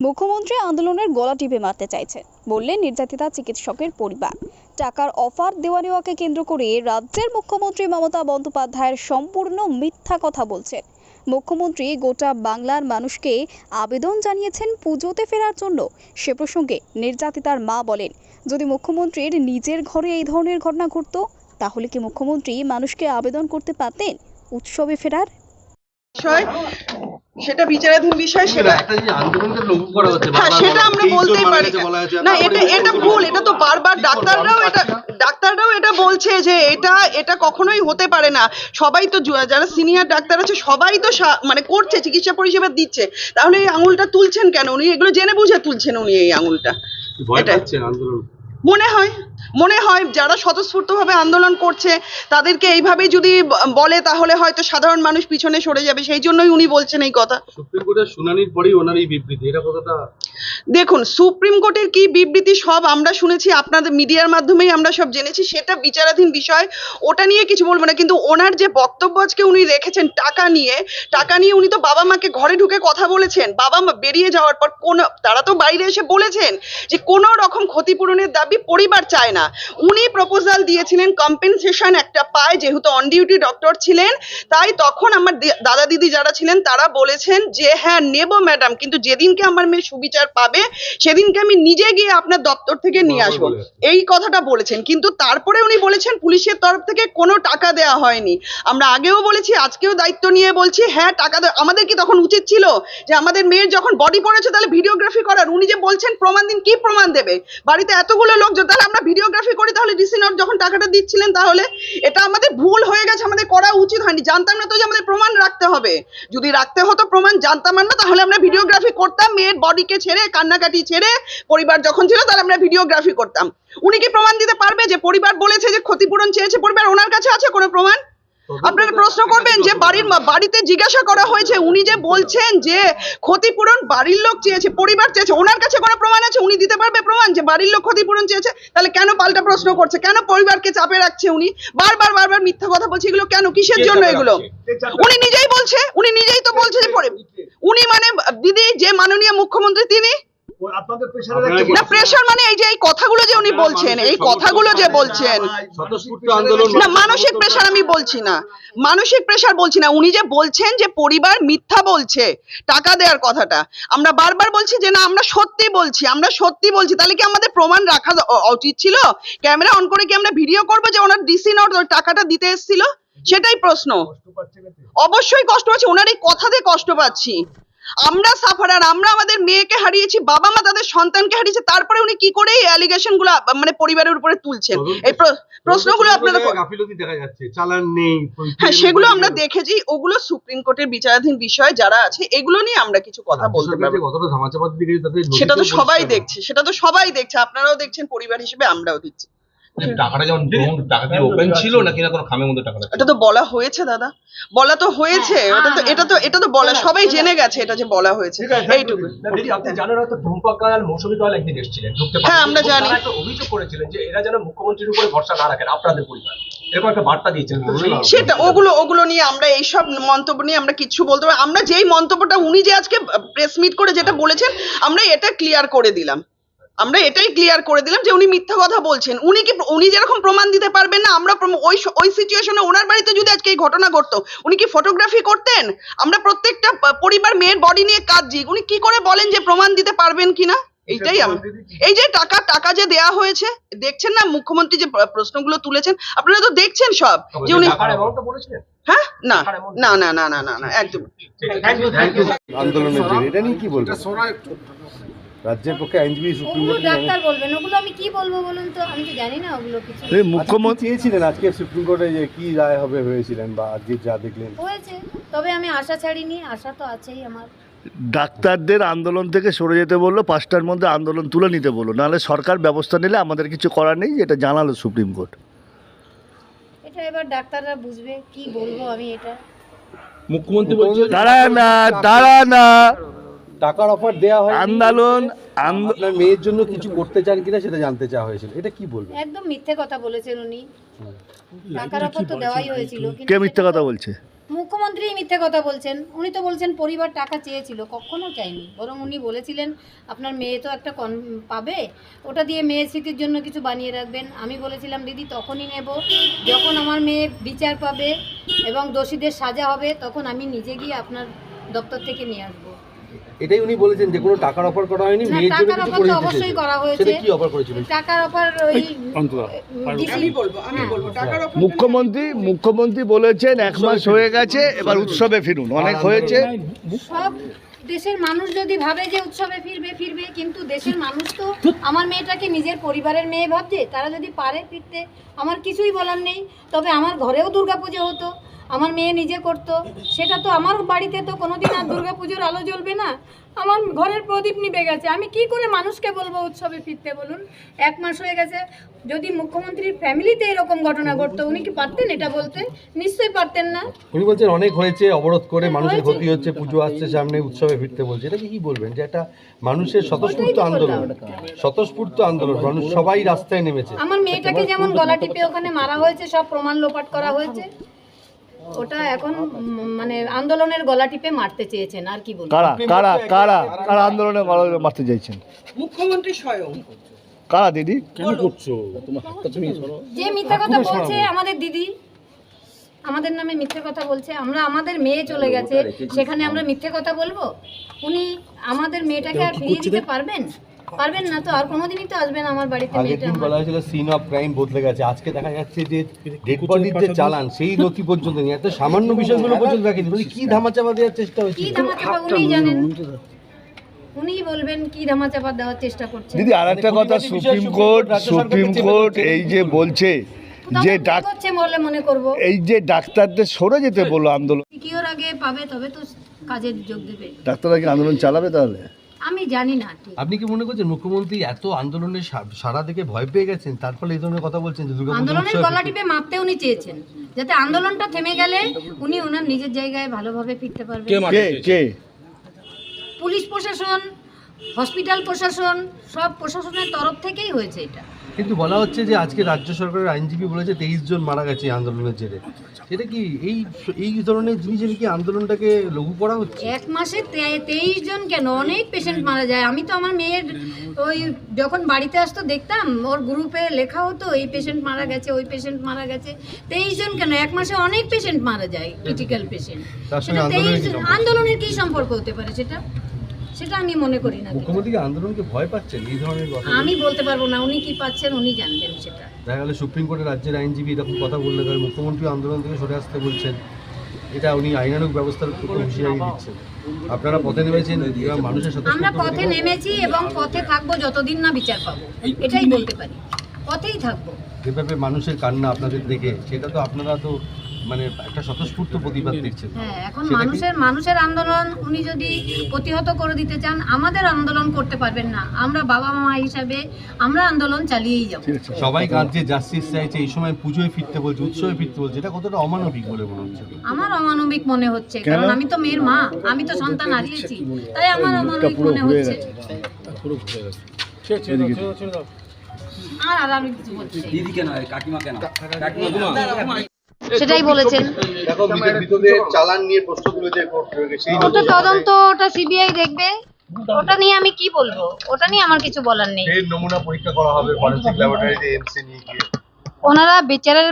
মুখ্যমন্ত্রী আন্দোলনের গলা টিপে মারতে চাইছে, বললেন নির্যাতিতা চিকিৎসকের পরিবার। টাকার অফার দেওয়া নেওয়াকে কেন্দ্র করে রাজ্যের মুখ্যমন্ত্রী মমতা বন্দ্যোপাধ্যায়ের সম্পূর্ণ মিথ্যা কথা বলছেন। মুখ্যমন্ত্রী গোটা বাংলার মানুষকে আবেদন জানিয়েছেন পুজোতে ফেরার জন্য। সে প্রসঙ্গে নির্যাতিতার মা বলেন, যদি মুখ্যমন্ত্রীর নিজের ঘরে এই ধরনের ঘটনা ঘটতো, তাহলে কি মুখ্যমন্ত্রী মানুষকে আবেদন করতে পারতেন উৎসবে ফেরার? সেটা বিচারাধীন বিষয় সেটা একটা যে আন্দোলনটা লঘু করা হচ্ছে হ্যাঁ সেটা আমরা বলতেই পারি। না এটা এটা ভুল এটা তো বারবার ডাক্তাররাও এটা ডাক্তাররাও এটা বলছে যে এটা এটা কখনোই হতে পারে না। সবাই তো যারা সিনিয়র ডাক্তার আছে সবাই তো মানে করছে চিকিৎসা পরিষেবা দিচ্ছে। তাহলে এই আঙুলটা তুলছেন কেন উনি? এগুলো জেনে বুঝে তুলছেন উনি এই আঙুলটা। এটা- মনে হয়। মনে হয় যারা স্বতঃস্ফূর্তভাবে আন্দোলন করছে তাদেরকে এইভাবে যদি বলে তাহলে হয়তো সাধারণ মানুষ পিছনে সরে যাবে। সেই জন্যই উনি বলছেন এই কথা। সুপ্রিম কোর্টের শুনানির পরেই ওনার এই বিবৃতি এটা কতটা? দেখুন সুপ্রিম কোর্টের কি বিবৃতি সব আমরা শুনেছি আপনাদের মিডিয়ার মাধ্যমেই আমরা সব জেনেছি সেটা বিচারাধীন বিষয় ওটা নিয়ে কিছু বলব না। কিন্তু ওনার যে বক্তব্য আজকে উনি রেখেছেন টাকা নিয়ে টাকা নিয়ে উনি তো বাবা মাকে ঘরে ঢুকে কথা বলেছেন। বাবা মা বেরিয়ে যাওয়ার পর কোন তারা তো বাইরে এসে বলেছেন যে কোনো রকম ক্ষতিপূরণের দাবি পরিবার চায়। না। উনি প্রপোজাল দিয়েছিলেন কম্পেনসেশন একটা পায় যেহেতু অন ডিউটি ডক্টর ছিলেন। তাই তখন আমার দাদা দিদি যারা ছিলেন তারা বলেছেন যে হ্যাঁ নেব ম্যাডাম কিন্তু যেদিনকে আমার মেয়ে সুবিচার পাবে সেদিনকে আমি নিজে গিয়ে আপনার দপ্তর থেকে নিয়ে আসব। এই কথাটা বলেছেন। কিন্তু তারপরে উনি বলেছেন পুলিশের তরফ থেকে কোনো টাকা দেওয়া হয়নি। আমরা আগেও বলেছি আজকেও দায়িত্ব নিয়ে বলছি হ্যাঁ টাকা দেওয়া আমাদের কি তখন উচিত ছিল যে আমাদের মেয়ের যখন বডি পড়েছে তাহলে ভিডিওগ্রাফি করার। উনি যে বলছেন প্রমাণ দিন কি প্রমাণ দেবে? বাড়িতে এতগুলো লোকজন তাহলে আমরা ভিডিওগ্রাফি করি, তাহলে ডিসি নট যখন টাকাটা দিচ্ছিলেন, তাহলে এটা আমাদের ভুল হয়ে গেছে, আমাদের করা উচিত হয়নি। জানতাম না তো যে আমাদের প্রমাণ রাখতে হবে। যদি রাখতে হতো প্রমাণ, জানতাম না, তাহলে আমরা ভিডিওগ্রাফি করতাম, মেয়ের বডিকে ছেড়ে, কান্নাকাটি ছেড়ে, পরিবার যখন ছিল, তাহলে আমরা ভিডিওগ্রাফি করতাম। উনি কি প্রমাণ দিতে পারবে যে পরিবার বলেছে যে ক্ষতিপূরণ চেয়েছে? পরিবার ওনার কাছে আছে কোনো প্রমাণ? আপনারা প্রশ্ন করবেন যে বাড়ির বাড়িতে জিজ্ঞাসা করা হয়েছে উনি যে বলছেন যে ক্ষতিপূরণ বাড়ির লোক চেয়েছে পরিবার চেয়েছে ওনার কাছে কোনো প্রমাণ আছে? উনি দিতে পারবে প্রমাণ যে বাড়ির লোক ক্ষতিপূরণ চেয়েছে? তাহলে কেন পাল্টা প্রশ্ন করছে? কেন পরিবারকে চাপে রাখছে উনি? বারবার বারবার মিথ্যা কথা বলছে এগুলো কেন? কিসের জন্য এগুলো? উনি নিজেই বলছে উনি নিজেই তো বলছে যে উনি মানে দিদি যে মাননীয় মুখ্যমন্ত্রী তিনি? আপনাদের না মানে এই যে এই কথাগুলো যে উনি বলছেন এই কথাগুলো যে বলছেন। না মানসিক প্রেশার আমি বলছি না। মানসিক প্রেশার বলছি না। উনি যে বলছেন যে পরিবার মিথ্যা বলছে টাকা দেওয়ার কথাটা আমরা বারবার বলছি যে না আমরা সত্যি বলছি আমরা সত্যি বলছি। তাহলে কি আমাদের প্রমাণ রাখা উচিত ছিল? ক্যামেরা অন করে কি আমরা ভিডিও করব যে ওনার ডিসি নোট টাকাটা দিতে এসেছিল? সেটাই প্রশ্ন? অবশ্যই কষ্ট পাচ্ছি। ওনার এই কথাতে কষ্ট পাচ্ছি। আমরা সাফারার আমরা আমাদের মেয়েকে হারিয়েছি বাবা মা তাদের সন্তানকে হারিয়েছে তারপরে উনি কি করে এই অ্যালিগেশনগুলো মানে পরিবারের উপরে তুলছেন? এই প্রশ্নগুলো আপনারা গাফিলতি দেখা যাচ্ছে চালান নেই হ্যাঁ সেগুলো আমরা দেখেছি ওগুলো সুপ্রিম কোর্টের বিচারাধীন বিষয় যারা আছে এগুলো নিয়ে আমরা কিছু কথা বলতে পারব। ধামাচাপা দিকে তাদের সেটা তো সবাই দেখছে সেটা তো সবাই দেখছে আপনারাও দেখছেন পরিবার হিসেবে আমরাও দিচ্ছি টাকাটা যেমন ধরুন টাকা কি ওপেন ছিল নাকি না কোনো খামের মধ্যে টাকাটা এটা তো বলা হয়েছে দাদা। বলা তো হয়েছে। ওটা তো এটা তো এটা তো বলা সবাই জেনে গেছে এটা যে বলা হয়েছে। এইটুকু। দিদি আপনি জানেন হয়তো কাল মৌসুমী কাল একদিন এসেছিলেন ঢুকতে হ্যাঁ, আমরা জানি। একটা অভিযোগ করেছিলেন যে এরা যেন মুখ্যমন্ত্রীর উপরে ভরসা না রাখেন আপনাদের পরিবার। সেটা ওগুলো ওগুলো নিয়ে আমরা এইসব মন্তব্য নিয়ে আমরা কিচ্ছু বলতে পারি আমরা যেই মন্তব্যটা উনি যে আজকে প্রেস মিট করে যেটা বলেছেন আমরা এটা ক্লিয়ার করে দিলাম। আমরা এটাই ক্লিয়ার করে দিলাম যে উনি মিথ্যা কথা বলছেন। উনি কি উনি যেরকম প্রমাণ দিতে পারবেন না আমরা ওই ওই সিচুয়েশনে ওনার বাড়িতে যদি আজকে এই ঘটনা ঘটতো উনি কি ফটোগ্রাফি করতেন? আমরা প্রত্যেকটা পরিবার মেয়ের বডি নিয়ে কাঁদছি। উনি কি করে বলেন যে প্রমাণ দিতে পারবেন কিনা? এইটাই আমি এই যে টাকা টাকা যে দেয়া হয়েছে দেখছেন না মুখ্যমন্ত্রী যে প্রশ্নগুলো তুলেছেন? আপনারা তো দেখছেন সব যে উনি হ্যাঁ? না না না না না না না একদম। আন্দোলনের এটা নিয়ে কি বলবেন? রাজ্যের পক্ষে আইনজীবী সুপ্রিম কোর্টে ডাক্তার বলবেন ওগুলো আমি কি বলব বলুন তো? আমি তো জানি না ওগুলো কিছু। মুখ্যমন্ত্রী চেয়েছিলেন আজকে সুপ্রিম কোর্টে যে কি রায় হবে ভেবেছিলেন বা আজকে যা দেখলেন? হয়েছে তবে আমি আশা ছাড়িনি আশা তো আছেই আমার। ডাক্তারদের আন্দোলন থেকে সরে যেতে বলল পাঁচটার মধ্যে আন্দোলন তুলে নিতে বলল। নাহলে সরকার ব্যবস্থা নিলে আমাদের কিছু করার নেই এটা জানালো সুপ্রিম কোর্ট। এটা এবার ডাক্তাররা বুঝবে কি বলব আমি এটা। মুখ্যমন্ত্রী বলছে দাঁড়া না দাঁড়া না। টাকার অফার দেওয়া হয় আন্দোলন আপনার মেয়ের জন্য কিছু করতে চান কিনা সেটা জানতে চাওয়া হয়েছিল। এটা কি বলবেন? একদম মিথ্যে কথা বলেছেন উনি। টাকার অফার তো দেওয়াই হয়েছিল কিন্তু কে মিথ্যে কথা বলছে? মুখ্যমন্ত্রী মিথ্যে কথা বলছেন। উনি তো বলছেন পরিবার টাকা চেয়েছিল কখনো চাইনি। বরং উনি বলেছিলেন আপনার মেয়ে তো একটা কন পাবে ওটা দিয়ে মেয়ের স্মৃতির জন্য কিছু বানিয়ে রাখবেন। আমি বলেছিলাম দিদি তখনই নেব। যখন আমার মেয়ে বিচার পাবে এবং দোষীদের সাজা হবে তখন আমি নিজে গিয়ে আপনার দপ্তর থেকে নিয়ে আসব। এটাই উনি বলেছেন যে কোনো টাকার অফার করা হয়নি মেয়ের জন্য টাকার কিছু করে অবশ্যই করা হয়েছে। সেটা কি অফার করেছিল? টাকার অফার ওই আমি বলব আমি বলব টাকার অফার মুখ্যমন্ত্রী মুখ্যমন্ত্রী বলেছেন এক মাস হয়ে গেছে এবার উৎসবে ফিরুন। অনেক হয়েছে। সব দেশের মানুষ যদি ভাবে যে উৎসবে ফিরবে ফিরবে কিন্তু দেশের মানুষ তো আমার মেয়েটাকে নিজের পরিবারের মেয়ে ভাবছে তারা যদি পারে ফিরতে আমার কিছুই বলার নেই। তবে আমার ঘরেও দুর্গাপুজো হতো আমার মেয়ে নিজে করতো সেটা তো আমার বাড়িতে তো কোনোদিন আর দুর্গাপুজোর আলো জ্বলবে না। আমার ঘরের প্রদীপ নিভে গেছে। আমি কি করে মানুষকে বলব উৎসবে ফিরতে বলুন? এক মাস হয়ে গেছে। যদি মুখ্যমন্ত্রীর ফ্যামিলিতে এরকম ঘটনা ঘটতো উনি কি পারতেন এটা বলতে? নিশ্চয়ই পারতেন না। উনি বলছেন অনেক হয়েছে অবরোধ করে মানুষের ক্ষতি হচ্ছে পুজো আসছে সামনে উৎসবে ফিরতে বলছে। এটা কি বলবেন? যে একটা মানুষের স্বতঃস্ফূর্ত আন্দোলন। স্বতঃস্ফূর্ত আন্দোলন। মানুষ সবাই রাস্তায় নেমেছে। আমার মেয়েটাকে যেমন গলা টিপে ওখানে মারা হয়েছে সব প্রমাণ লোপাট করা হয়েছে। ওটা এখন মানে আন্দোলনের গলা টিপে মারতে চেয়েছেন আর কি বলব? কারা? কারা? কারা? কারা আন্দোলনে গলা মারতে চাইছেন মুখ্যমন্ত্রী স্বয়ং। কারা দিদি? যে মিথ্যা কথা বলছে আমাদের দিদি আমাদের নামে মিথ্যে কথা বলছে আমরা আমাদের মেয়ে চলে গেছে সেখানে আমরা মিথ্যে কথা বলব? উনি আমাদের মেয়েটাকে আর ফিরিয়ে দিতে পারবেন? পারবেন না তো? আর কোনোদিনই তো আসবেন আমার বাড়িতে মেয়েটা। আমার। বলা হয়েছিল সিন অফ ক্রাইম বদলে গেছে আজকে দেখা যাচ্ছে যে ডেড বডির যে চালান সেই নথি পর্যন্ত নিয়ে এত সামান্য বিষয়গুলো পর্যন্ত রাখেনি বলি কি ধামাচাপা দেওয়ার চেষ্টা কি হয়েছে ধামাচাপা উনি জানেন উনিই বলবেন কি ধামাচাপা দেওয়ার চেষ্টা করছেন। দিদি আর একটা কথা সুপ্রিম কোর্ট সুপ্রিম কোর্ট এই যে বলছে যে ডাক বলে মনে করব? এই যে ডাক্তারদের সরে যেতে বলল আন্দোলন। আগে পাবে তবে তো কাজে যোগ দেবে। ডাক্তাররা কি আন্দোলন চালাবে তাহলে? আমি জানি না ঠিক। আপনি কি মনে করছেন মুখ্যমন্ত্রী এত আন্দোলনের সারা থেকে ভয় পেয়ে গেছেন? তার ফলে এই ধরনের কথা বলছেন যে আন্দোলনের গলা টিপে মাপতে উনি চেয়েছেন। যাতে আন্দোলনটা থেমে গেলে উনি ওনার নিজের জায়গায় ভালোভাবে ফিরতে পারবেন। কে কে? পুলিশ প্রশাসন হসপিটাল প্রশাসন সব প্রশাসনের তরফ থেকেই হয়েছে এটা। কিন্তু বলা হচ্ছে যে আজকে রাজ্য সরকারের আইনজীবী বলেছে তেইশ জন মারা গেছে এই আন্দোলনের জেরে। সেটা কি এই এই ধরনের জিনিসের কি আন্দোলনটাকে লঘু করা হচ্ছে? এক মাসে তেইশ জন কেন? অনেক পেশেন্ট মারা যায়। আমি তো আমার মেয়ের ওই যখন বাড়িতে আসতো দেখতাম ওর গ্রুপে লেখা হতো এই পেশেন্ট মারা গেছে ওই পেশেন্ট মারা গেছে। তেইশ জন কেন? এক মাসে অনেক পেশেন্ট মারা যায় ক্রিটিক্যাল পেশেন্ট সেটা তেইশ আন্দোলনের কি সম্পর্ক হতে পারে সেটা? সেটা আমি মনে করি না মুখ্যমন্ত্রী কি আন্দোলনকে ভয় পাচ্ছেন? এই ধরনের কথা আমি বলতে পারব না উনি কি পাচ্ছেন উনি জানবেন সেটা। দেখা গেলে সুপ্রিম কোর্টের রাজ্যের আইনজীবী এরকম কথা বললে তাহলে মুখ্যমন্ত্রী আন্দোলন থেকে সরে আসতে বলছেন। এটা উনি আইনানুক ব্যবস্থার হুঁশিয়ারি দিচ্ছেন আপনারা পথে নেমেছেন মানুষের সাথে আমরা পথে নেমেছি এবং পথে থাকব যতদিন না বিচার পাবো। এটাই বলতে পারি। পথেই থাকব। যেভাবে মানুষের কান্না আপনাদের দেখে সেটা তো আপনারা তো মানে একটা স্বতঃস্ফূর্ত প্রতিবাদ দিচ্ছেন হ্যাঁ এখন মানুষের মানুষের আন্দোলন উনি যদি প্রতিহত করে দিতে চান আমাদের আন্দোলন করতে পারবেন না। আমরা বাবা মা হিসাবে আমরা আন্দোলন চালিয়েই যাব। সবাই কাঁদছে জাস্টিস চাইছে এই সময় পুজোয় ফিরতে বলছে উৎসবে ফিরতে বলছে এটা কতটা অমানবিক বলে মনে হচ্ছে আমার অমানবিক মনে হচ্ছে? কারণ আমি তো মেয়ের মা আমি তো সন্তান হারিয়েছি তাই আমার অমানবিক মনে হচ্ছে। আর আর আমি কিছু বলছি সেটাই বলেছেন। চালান নিয়ে প্রশ্ন তুলেছে ওটা তদন্ত ওটা সিবিআই দেখবে। ওটা নিয়ে আমি কি বলব? ওটা নিয়ে আমার কিছু বলার নেই। ফের নমুনা পরীক্ষা করা হবে ফরেন্সিক ল্যাবরেটরিতে এমসি নিয়ে গিয়ে। ওনারা বিচারের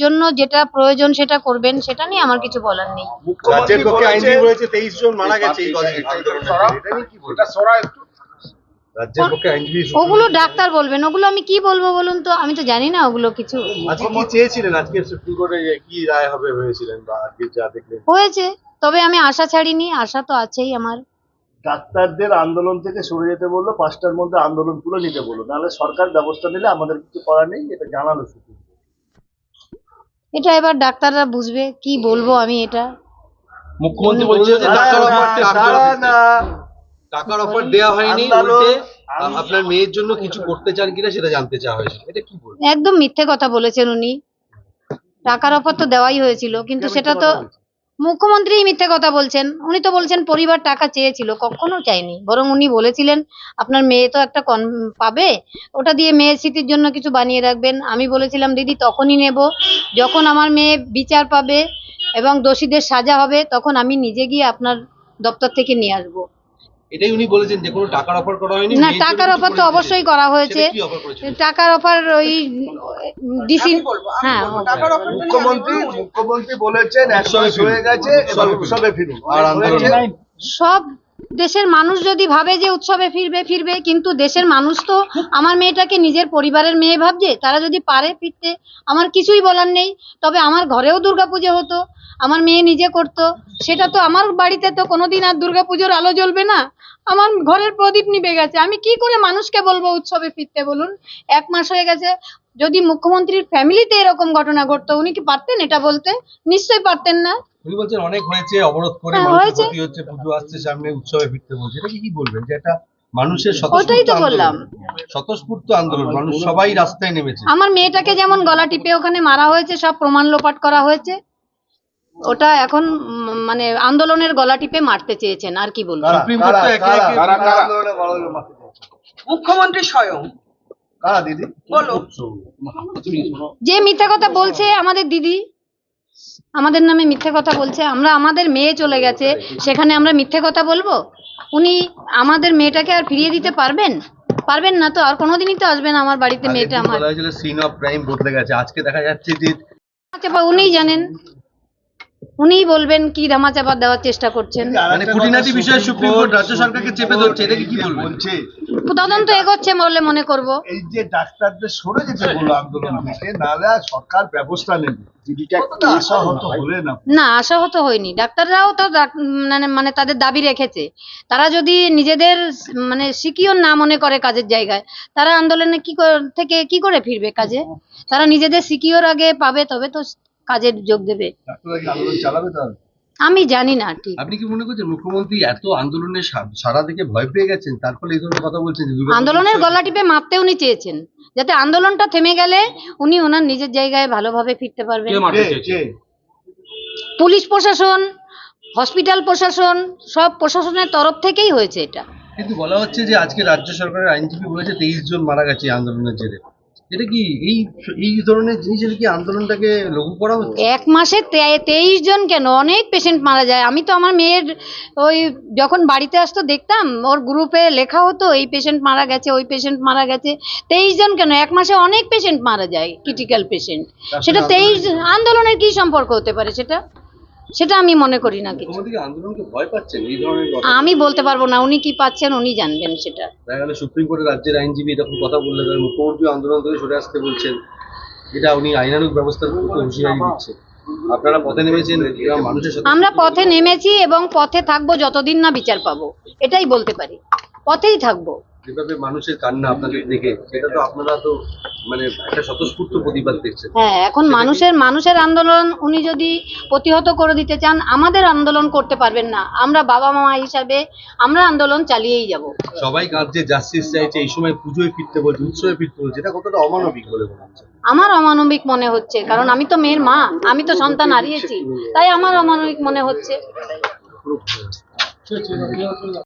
জন্য যেটা প্রয়োজন সেটা করবেন সেটা নিয়ে আমার কিছু বলার নেই। রাজ্যের পক্ষে আইনজীবী রয়েছে তেইশ জন মারা গেছে এই জেরে। এটা কি বলবেন? রাজ্যের পক্ষে আইনজীবী ওগুলো ডাক্তার বলবেন ওগুলো আমি কি বলব বলুন তো? আমি তো জানি না ওগুলো কিছু। আজকে কি চেয়েছিলেন? আজকে সুপ্রিম কোর্টে কি রায় হবে ভেবেছিলেন বা আজকে যা দেখলেন? হয়েছে তবে আমি আশা ছাড়িনি আশা তো আছেই আমার। ডাক্তারদের আন্দোলন থেকে সরে যেতে বলল পাঁচটার মধ্যে আন্দোলন তুলে নিতে বলল। নাহলে সরকার ব্যবস্থা নিলে আমাদের কিছু করার নেই এটা জানালো সুপ্রিম এটা এবার ডাক্তাররা বুঝবে কি বলব আমি এটা? মুখ্যমন্ত্রী বলছে যে টাকার অফার দেওয়া হয়নি উল্টে আপনার মেয়ের জন্য কিছু করতে চান কিনা সেটা জানতে চাওয়া হয়েছিল। এটা কি বলবেন একদম মিথ্যে কথা বলেছেন উনি। টাকার অফার তো দেওয়াই হয়েছিল কিন্তু সেটা তো মুখ্যমন্ত্রী মিথ্যে কথা বলছেন। উনি তো বলছেন পরিবার টাকা চেয়েছিল কখনো চাইনি। বরং উনি বলেছিলেন আপনার মেয়ে তো একটা কন পাবে ওটা দিয়ে মেয়ের স্মৃতির জন্য কিছু বানিয়ে রাখবেন। আমি বলেছিলাম দিদি তখনই নেব। যখন আমার মেয়ে বিচার পাবে এবং দোষীদের সাজা হবে তখন আমি নিজে গিয়ে আপনার দপ্তর থেকে নিয়ে আসব। এটাই উনি বলেছেন যে কোনো টাকার অফার করা হয়নি না টাকার অফার তো অবশ্যই করা হয়েছে। টাকার অফার ওই ডিসি হ্যাঁ আমি মুখ্যমন্ত্রী মুখ্যমন্ত্রী বলেছেন এক মাস হয়ে গেছে এবার উৎসবে ফিরুন আর আন্দোলন সব দেশের মানুষ যদি ভাবে যে উৎসবে ফিরবে ফিরবে, কিন্তু দেশের মানুষ তো আমার মেয়েটাকে নিজের পরিবারের মেয়ে ভাবছে, তারা যদি পারে ফিরতে, আমার কিছুই বলার নেই। তবে আমার ঘরেও দুর্গাপুজো হতো, আমার মেয়ে নিজে করতো, সেটা তো আমার বাড়িতে তো কোনোদিন আর দুর্গাপুজোর আলো জ্বলবে না। আমার ঘরের প্রদীপ নিভে গেছে। আমি কি করে মানুষকে বলব উৎসবে ফিরতে বলুন? এক মাস হয়ে গেছে, যদি মুখ্যমন্ত্রীর ফ্যামিলিতে এরকম ঘটনা ঘটতো, উনি কি পারতেন এটা বলতে? নিশ্চয়ই পারতেন না। উনি বলছেন অনেক হয়েছে অবরোধ করে হ্যাঁ, মানুষের ক্ষতি হচ্ছে পুজো আসছে সামনে উৎসবে ফিরতে বলছে। এটা কি বলবেন? যে এটা মানুষের ওটাই স্বতঃস্ফূর্ত তো আন্দোলন। বললাম। স্বতঃস্ফূর্ত আন্দোলন মানুষ সবাই রাস্তায় নেমেছে। আমার মেয়েটাকে যেমন গলা টিপে ওখানে মারা হয়েছে সব প্রমাণ লোপাট করা হয়েছে ওটা এখন মানে আন্দোলনের গলা টিপে মারতে চেয়েছেন আর কি বলব? মুখ্যমন্ত্রী স্বয়ং। কারা দিদি? বলো। যে মিথ্যে কথা বলছে আমাদের দিদি আমাদের নামে মিথ্যে কথা বলছে আমরা আমাদের মেয়ে চলে গেছে সেখানে আমরা মিথ্যে কথা বলব? উনি আমাদের মেয়েটাকে আর ফিরিয়ে দিতে পারবেন? পারবেন না তো আর কোনোদিনই তো আসবেন আমার বাড়িতে মেয়েটা আমার। সিন অফ ক্রাইম বদলে গেছে আজকে দেখা যাচ্ছে যে চাপা উনিই জানেন। উনিই বলবেন কি ধামাচাপা দেওয়ার চেষ্টা করছেন। মানে খুঁটিনাটি বিষয়ে সুপ্রিম কোর্ট রাজ্য সরকারকে চেপে ধরছে এটাকে কি বলবেন? তদন্ত এগোচ্ছে বলে মনে করব। এই যে ডাক্তারদের সরে যেতে বলল আন্দোলন থেকে নাহলে সরকার ব্যবস্থা নেবে। না? না আশাহত হয়নি। ডাক্তাররাও তো ডাক- মানে মানে তাদের দাবি রেখেছে। তারা যদি নিজেদের মানে সিকিওর না মনে করে কাজের জায়গায় তারা আন্দোলনে কি থেকে কি করে ফিরবে কাজে? তারা নিজেদের সিকিওর আগে পাবে তবে তো কাজে যোগ দেবে। আমি জানি না ঠিক। আপনি কি মনে করছেন মুখ্যমন্ত্রী এত আন্দোলনে সারা থেকে ভয় পেয়ে গেছেন? তার ফলে এই ধরনের কথা বলছেন আন্দোলনের গলা টিপে মাপতে উনি চেয়েছেন। যাতে আন্দোলনটা থেমে গেলে উনি ওনার নিজের জায়গায় ভালোভাবে ফিরতে পারবেন। মারতে? পুলিশ প্রশাসন হসপিটাল প্রশাসন সব প্রশাসনের তরফ থেকেই হয়েছে এটা। কিন্তু বলা হচ্ছে যে আজকে রাজ্য সরকারের আইনজীবী বলেছে তেইশ জন মারা গেছে আন্দোলনের জেরে। এটা কি এই এই ধরনের জিনিসের কি আন্দোলনটাকে লঘু করা হচ্ছে? এক মাসে তেইশ জন কেন? অনেক পেশেন্ট মারা যায়। আমি তো আমার মেয়ের ওই যখন বাড়িতে আসতো দেখতাম ওর গ্রুপে লেখা হতো এই পেশেন্ট মারা গেছে ওই পেশেন্ট মারা গেছে। তেইশ জন কেন? এক মাসে অনেক পেশেন্ট মারা যায় ক্রিটিক্যাল পেশেন্ট সেটা তেইশ আন্দোলনের কি সম্পর্ক হতে পারে সেটা? সেটা আমি মনে করি না কিছু। আমি বলতে পারব না উনি কি পাচ্ছেন উনি জানবেন সেটা। দেখা গেল সুপ্রিম কোর্টের রাজ্যের আইনজীবী এরকম কথা বললে মুখ্যমন্ত্রী আন্দোলন থেকে সরে আসতে বলছেন। এটা উনি আইনানুগ ব্যবস্থার হুঁশিয়ারি দিচ্ছেন। আপনারা পথে নেমেছেন মানুষের সাথে আমরা পথে নেমেছি এবং পথে থাকব যতদিন না বিচার পাবো এটাই বলতে পারি। পথেই থাকব। যেভাবে মানুষের কান্না আপনাদের দেখে সেটা তো আপনারা তো মানে একটা স্বতঃস্ফূর্ত প্রতিবাদ দেখছেন। হ্যাঁ এখন মানুষের মানুষের আন্দোলন উনি যদি প্রতিহত করে দিতে চান আমাদের আন্দোলন করতে পারবেন না। আমরা বাবা মা হিসাবে আমরা আন্দোলন চালিয়েই যাব। সবাই কাঁদছে জাস্টিস চাইছে এই সময় পুজোয় ফিরতে বলছে উৎসবে ফিরতে বলছে এটা কতটা অমানবিক বলে মনে হচ্ছে? আমার অমানবিক মনে হচ্ছে কারণ আমি তো মেয়ের মা আমি তো সন্তান হারিয়েছি তাই আমার অমানবিক মনে হচ্ছে।